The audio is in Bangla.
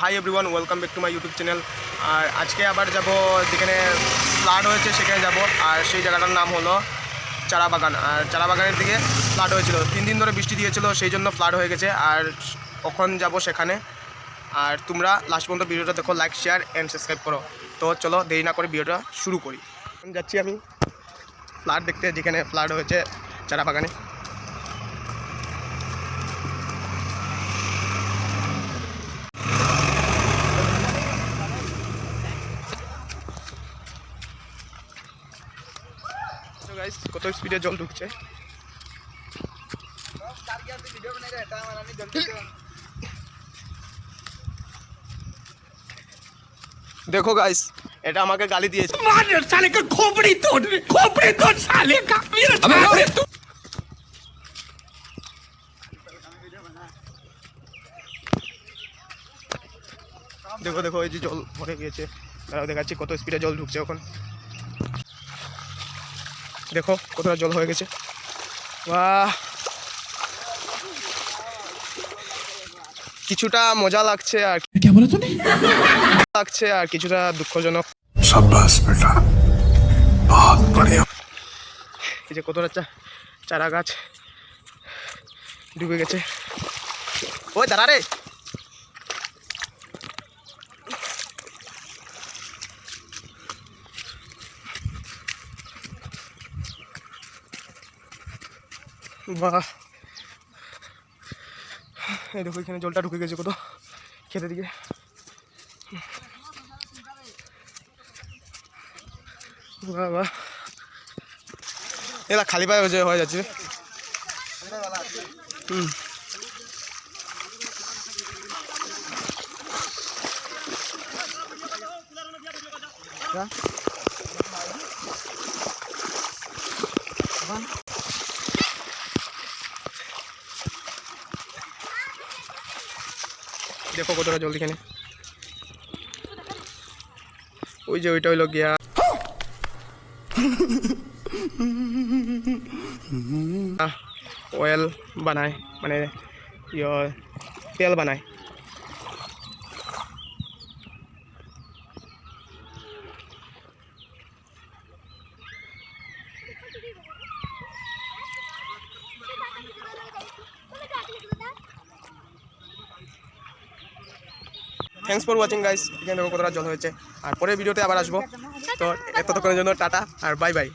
Hi everyone, welcome back to my YouTube channel. আর আজকে আবার যাব যেখানে ফ্লাড হয়েছে, সেখানে যাব। আর সেই জায়গাটার নাম হলো চারা বাগান আর চারা বাগানের দিকে ফ্লাড হয়েছিল। তিন দিন ধরে বৃষ্টি দিয়েছিল, সেই জন্য ফ্লাড হয়ে গেছে। আর কখন যাব সেখানে? আর তোমরা লাস্ট পর্যন্ত ভিডিওটা দেখো লাইক শেয়ার অ্যান্ড সাবস্ক্রাইব করো। তো চলো, দেরি না করে ভিডিওটা শুরু করি। যাচ্ছি আমি ফ্লাড দেখতে, যেখানে ফ্লাড হয়েছে চারা বাগানে গাইস কত স্পিডে জল ঢুকছে। দেখো গাইস এটা আমাকে গালি দিয়েছে। সালে কা খোপড়ি তোর খোপড়ি ইয়ে দেখো দেখো এই যে জল ভরে গিয়েছে। দেখাচ্ছি কত স্পিডে জল ঢুকছে এখন। দেখো কতটা জল হয়ে গেছে। বাহ! কিছুটা মজা লাগছে আর কে। বলে তুমি লাগছে আর কিছুটা দুঃখজনক। সাব্বাস বেটা। বহুত বড়িয়া। এই যে কতটা চারা গাছ ডুবে গেছে। ওই দাঁড়া রে। বাহ। এই দেখো, এখানে জলটা ঢুকে গেছে কত খেতে দিকে। বাহ এলা খালি পায়ে হয়ে যাচ্ছে হুম। দেখো কতটা জল এখানে ওই যে ওইটা হইল গিয়া। অয়েল বানায় মানে ইয়, তেল বানায়। থ্যাংকস ফর ওয়াচিং গাইস এখানে কতটা জল হয়েছে। আর পরের ভিডিওতে আবার আসব। তো এতক্ষণের জন্য টাটা, আর বাই বাই